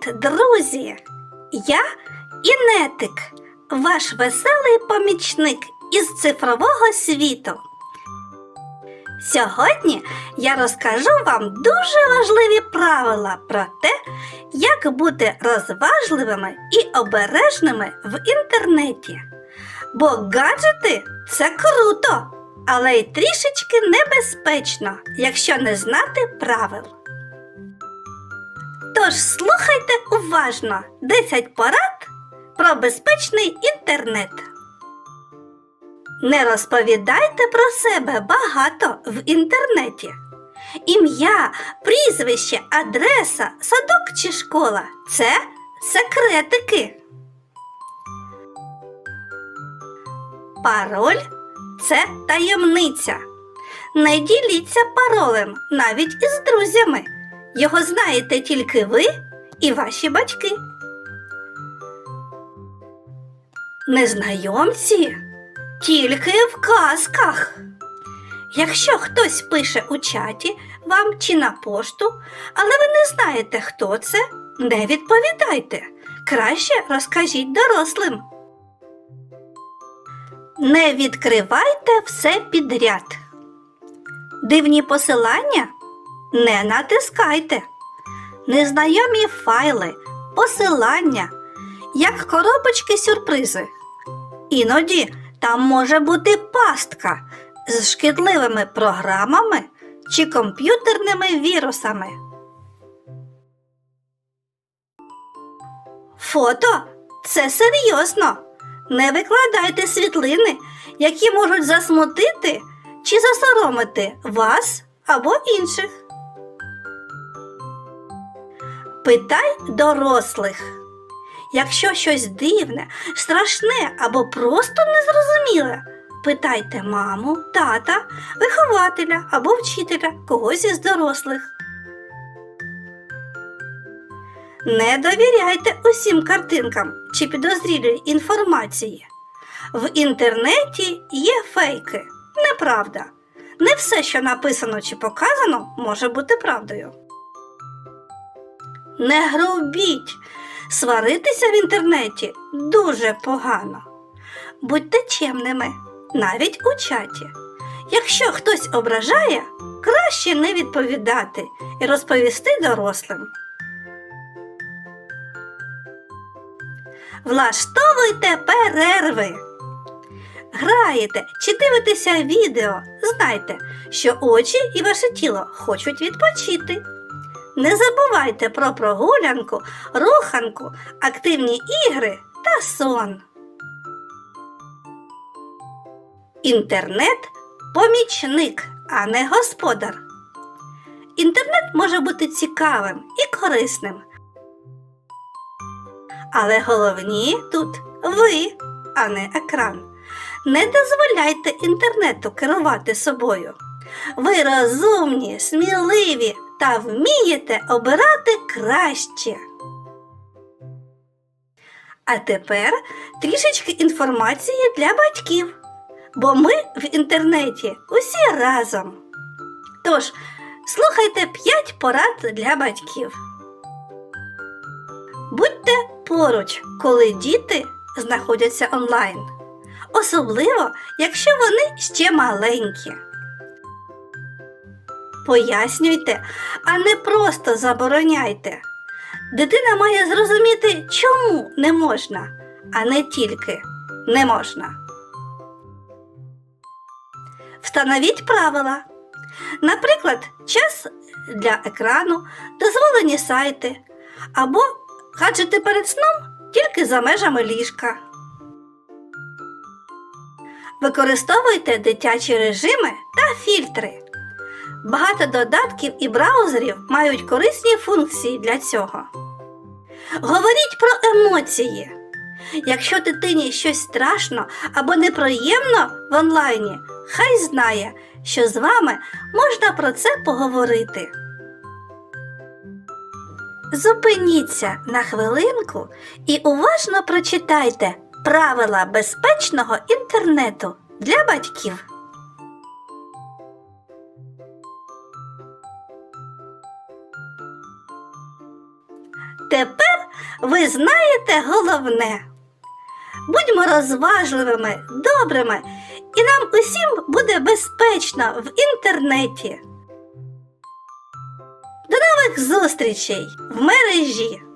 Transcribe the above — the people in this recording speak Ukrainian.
Привіт, друзі! Я Інетик, ваш веселий помічник із цифрового світу. Сьогодні я розкажу вам дуже важливі правила про те, як бути розважливими і обережними в інтернеті. Бо гаджети це круто, але й трішечки небезпечно, якщо не знати правил. Тож слухайте уважно 10 порад про безпечний інтернет. Не розповідайте про себе багато в інтернеті. Ім'я, прізвище, адреса, садок чи школа це секретики. Пароль це таємниця. Не діліться паролем навіть із друзями. Його знаєте тільки ви і ваші батьки. Незнайомці тільки в казках. Якщо хтось пише у чаті вам чи на пошту, але ви не знаєте, хто це, не відповідайте. Краще розкажіть дорослим. Не відкривайте все підряд. Дивні посилання не натискайте. Незнайомі файли, посилання, як коробочки сюрпризи. Іноді там може бути пастка з шкідливими програмами чи комп'ютерними вірусами. Фото це серйозно. Не викладайте світлини, які можуть засмутити чи засоромити вас або інших. Питай дорослих. Якщо щось дивне, страшне або просто незрозуміле, питайте маму, тата, вихователя або вчителя когось із дорослих. Не довіряйте усім картинкам чи підозрілій інформації. В інтернеті є фейки, неправда. Не все, що написано чи показано, може бути правдою. Не грубіть. Сваритися в інтернеті дуже погано. Будьте чемними, навіть у чаті. Якщо хтось ображає, краще не відповідати і розповісти дорослим. Влаштовуйте перерви. Граєте чи дивитеся відео, знайте, що очі і ваше тіло хочуть відпочити. Не забувайте про прогулянку, руханку, активні ігри та сон. Інтернет помічник, а не господар. Інтернет може бути цікавим і корисним. Але головні тут ви, а не екран. Не дозволяйте інтернету керувати собою. Ви розумні, сміливі та вмієте обирати краще. А тепер трішечки інформації для батьків, бо ми в інтернеті усі разом. Тож, слухайте 5 порад для батьків. Будьте поруч, коли діти знаходяться онлайн, особливо, якщо вони ще маленькі. Пояснюйте, а не просто забороняйте. Дитина має зрозуміти, чому не можна, а не тільки не можна. Встановіть правила. Наприклад, час для екрану, дозволені сайти або гаджети перед сном тільки за межами ліжка. Використовуйте дитячі режими та фільтри. Багато додатків і браузерів мають корисні функції для цього. Говоріть про емоції. Якщо дитині щось страшно або неприємно в онлайні, хай знає, що з вами можна про це поговорити. Зупиніться на хвилинку і уважно прочитайте правила безпечного інтернету для батьків. Тепер ви знаєте головне. Будьмо розважливими, добрими, і нам усім буде безпечно в інтернеті. До нових зустрічей в мережі!